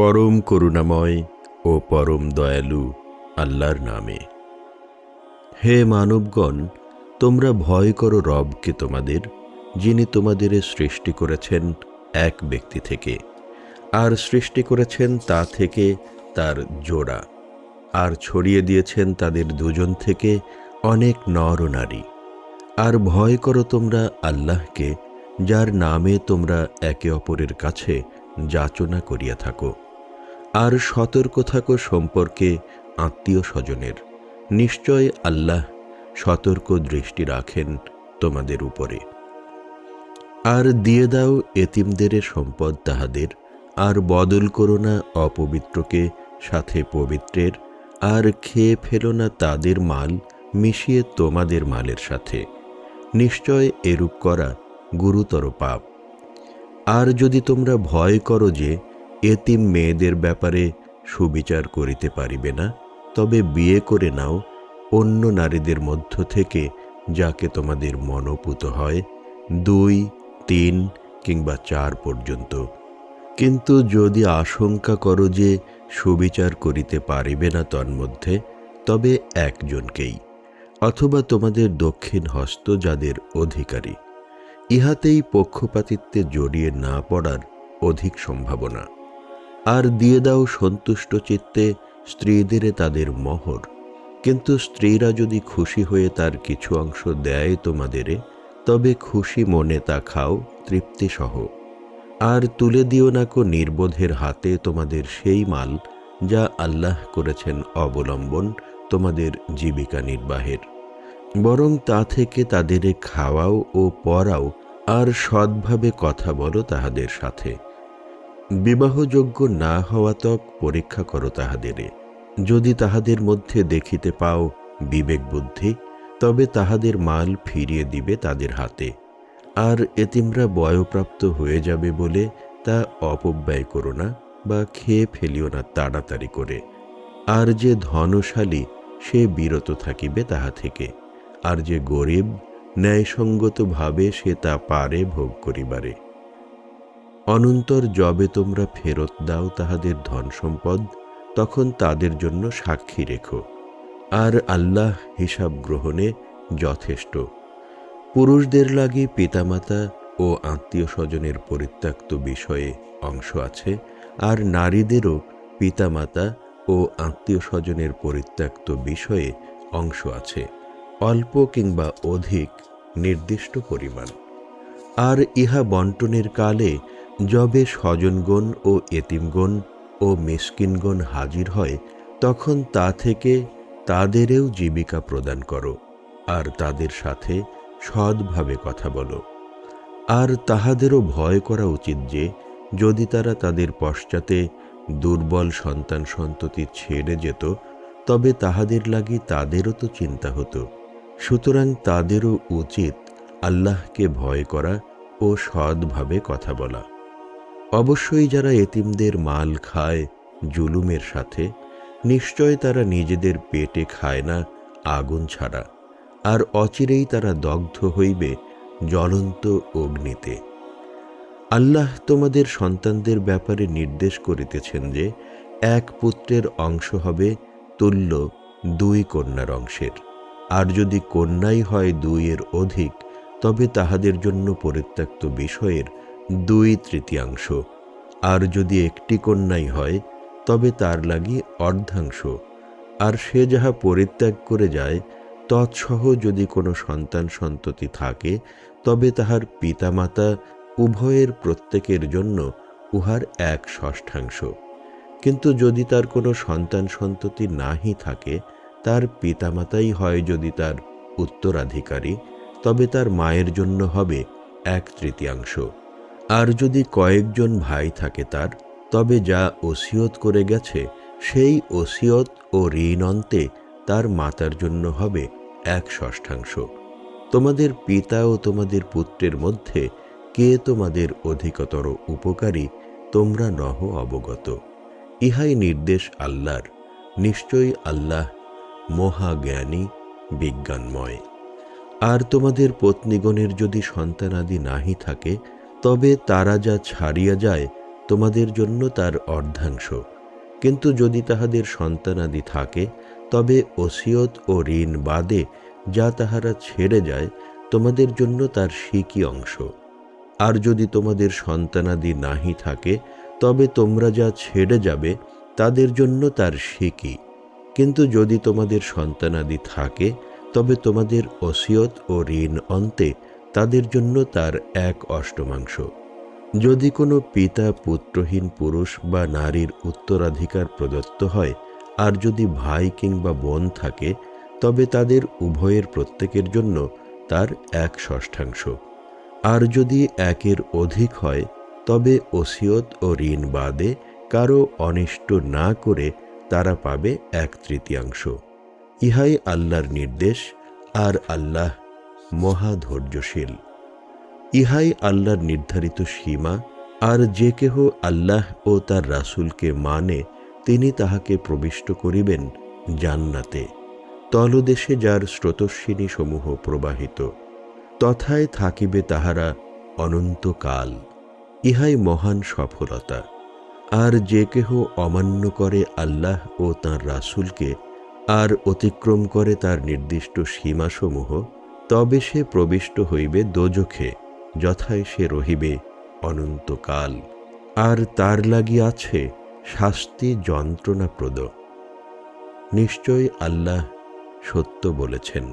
পরম করুণাময় ও পরম দয়ালু আল্লাহর নামে। হে মানবগণ, তোমরা ভয় করো রবকে তোমাদের, যিনি তোমাদের সৃষ্টি করেছেন এক ব্যক্তি থেকে, আর সৃষ্টি করেছেন তা থেকে তার জোড়া, আর ছড়িয়ে দিয়েছেন তাদের দুজন থেকে অনেক নর নারী। আর ভয় করো তোমরা আল্লাহকে, যার নামে তোমরা একে অপরের কাছে যাচনা করিয়া থাকো। আর সতর্ক থাকো সম্পর্কে আত্মীয় স্বজনের। নিশ্চয় আল্লাহ সতর্ক দৃষ্টি রাখেন তোমাদের উপরে। আর দিয়ে দাও এতিমদের সম্পদ তাহাদের, আর বদল করো না অপবিত্রকে সাথে পবিত্রের, আর খেয়ে ফেলো না তাদের মাল মিশিয়ে তোমাদের মালের সাথে। নিশ্চয় এরূপ করা গুরুতর পাপ। আর যদি তোমরা ভয় করো যে এতিম মেয়েদের ব্যাপারে সুবিচার করিতে পারিবে না। তবে বিয়ে করে নাও, অন্য নারীদের মধ্য থেকে যাকে তোমাদের মনোপুত হয়, দুই, তিন কিংবা চার পর্যন্ত। কিন্তু যদি আশঙ্কা করো যে সুবিচার করিতে পারিবে না তন্মধ্যে, তবে একজনকেই, অথবা তোমাদের দক্ষিণ হস্ত যাদের অধিকারী। ইহাতেই পক্ষপাতিত্বে জড়িয়ে না পড়ার অধিক সম্ভাবনা। আর দিয়ে দাও সন্তুষ্ট চিত্তে স্ত্রীদের তাদের মোহর। কিন্তু স্ত্রীরা যদি খুশি হয়ে তার কিছু অংশ দেয় তোমাদেরে, তবে খুশি মনে তা খাও তৃপ্তিসহ আর তুলে দিও না কো নির্বোধের হাতে তোমাদের সেই মাল যা আল্লাহ করেছেন অবলম্বন তোমাদের জীবিকা নির্বাহের। বরং তা থেকে তাদের খাওয়াও ও পড়াও, আর সৎভাবে কথা বলো তাহাদের সাথে। বিবাহযোগ্য না হওয়া তক পরীক্ষা করো তাহাদেরে। যদি তাহাদের মধ্যে দেখিতে পাও বিবেক বুদ্ধি, তবে তাহাদের মাল ফিরিয়ে দিবে তাদের হাতে। আর এতিমরা বয়প্রাপ্ত হয়ে যাবে বলে তা অপব্যয় করো না বা খেয়ে ফেলিও না তাড়াতাড়ি করে। আর যে ধনশালী, সে বিরত থাকিবে তাহা থেকে। আর যে গরিব, ন্যায়সঙ্গতভাবে সে তা পারে ভোগ করিবারে। অনন্তর যবে তোমরা ফেরত দাও তাহাদের ধন সম্পদ, তখন তাদের জন্য সাক্ষী রেখো। আর আল্লাহ হিসাব গ্রহণে যথেষ্ট। পুরুষদের লাগে পিতামাতা ও আত্মীয় স্বজনের পরিত্যক্ত বিষয়ে অংশ আছে, আর নারীদেরও পিতামাতা ও আত্মীয় স্বজনের পরিত্যক্ত বিষয়ে অংশ আছে, অল্প কিংবা অধিক নির্দিষ্ট পরিমাণ। আর ইহা বন্টনের কালে যবে স্বজনগণ ও এতিমগণ ও মিসকিনগণ হাজির হয়, তখন তা থেকে তাদেরও জীবিকা প্রদান করো, আর তাদের সাথে সৎভাবে কথা বলো। আর তাহাদেরও ভয় করা উচিত যে, যদি তারা তাদের পশ্চাতে দুর্বল সন্তান সন্ততি ছেড়ে যেত, তবে তাহাদের লাগি তাদেরও তো চিন্তা হতো। সুতরাং তাদেরও উচিত আল্লাহকে ভয় করা ও সৎভাবে কথা বলা। অবশ্যই যারা এতিমদের মাল খায় জুলুমের সাথে, নিশ্চয় তারা নিজেদের পেটে খায় না আগুন ছাড়া, আর অচিরেই তারা দগ্ধ হইবে জ্বলন্ত অগ্নিতে। আল্লাহ তোমাদের সন্তানদের ব্যাপারে নির্দেশ করিতেছেন যে, এক পুত্রের অংশ হবে তুল্য দুই কন্যার অংশের, আর যদি কন্যাই হয় দুইয়ের অধিক, তবে তাহাদের জন্য পরিত্যক্ত বিষয়ের দুই তৃতীয়াংশ। আর যদি একটি কন্যাই হয়, তবে তার লাগি অর্ধাংশ। আর সে যাহা পরিত্যাগ করে যায়, তৎসহ যদি কোনো সন্তান সন্ততি থাকে, তবে তাহার পিতামাতা উভয়ের প্রত্যেকের জন্য উহার এক ষষ্ঠাংশ। কিন্তু যদি তার কোনো সন্তান সন্ততি নাহি থাকে, তার পিতামাতাই হয় যদি তার উত্তরাধিকারী, তবে তার মায়ের জন্য হবে এক তৃতীয়াংশ। আর যদি কয়েকজন ভাই থাকে তার, তবে যা ওসিয়ত করে গেছে, সেই ওসিয়ত ও ঋণ অন্তে তার মাতার জন্য হবে এক ষষ্ঠাংশ। তোমাদের পিতা ও তোমাদের পুত্রের মধ্যে কে তোমাদের অধিকতর উপকারী, তোমরা নহ অবগত। ইহাই নির্দেশ আল্লাহর। নিশ্চয়ই আল্লাহ মহাজ্ঞানী, বিজ্ঞানময়। আর তোমাদের পত্নীগণের যদি সন্তানাদি নাহি থাকে তবে তারা যা ছাড়িয়া যায়, তোমাদের জন্য তার অর্ধাংশ। কিন্তু যদি তাহাদের সন্তানাদি থাকে, তবে ওসিয়ত ও ঋণ বাদে যা তাহারা ছেড়ে যায়, তোমাদের জন্য তার সিকি অংশ। আর যদি তোমাদের সন্তানাদি নাহি থাকে, তবে তোমরা যা ছেড়ে যাবে, তাদের জন্য তার সিকি কিন্তু যদি তোমাদের সন্তানাদি থাকে, তবে তোমাদের ওসিয়ত ও ঋণ অন্তে তাদের জন্য তার এক অষ্টমাংশ। যদি কোনো পিতা পুত্রহীন পুরুষ বা নারীর উত্তরাধিকার প্রদত্ত হয়, আর যদি ভাই কিংবা বোন থাকে, তবে তাদের উভয়ের প্রত্যেকের জন্য তার এক ষষ্ঠাংশ। আর যদি একের অধিক হয়, তবে ওসিয়ত ও ঋণ বাদে কারও অনিষ্ট না করে তারা পাবে এক তৃতীয়াংশ। ইহাই আল্লাহর নির্দেশ, আর আল্লাহ মহা ধৈর্যশীল ইহাই আল্লাহর নির্ধারিত সীমা, আর যে কেহ আল্লাহ ও তার রাসূলকে মানে তিনি তাহাকে প্রবিষ্ট করিবেন জান্নাতে। তলদেশে যার স্রোতস্বিনী সমূহ প্রবাহিত, তথায় থাকিবে তাহারা অনন্তকাল। ইহাই মহান সফলতা। আর যে কেহ অমান্য করে আল্লাহ ও তাঁর রাসূলকে, আর অতিক্রম করে তার নির্দিষ্ট সীমাসমূহ তবে সে প্রবিষ্ট হইবে দোজখে, যথায় সে রহিবে অনন্তকাল। আর তার লাগি আছে শাস্তি যন্ত্রণাপ্রদ। নিশ্চয় আল্লাহ সত্য বলেছেন।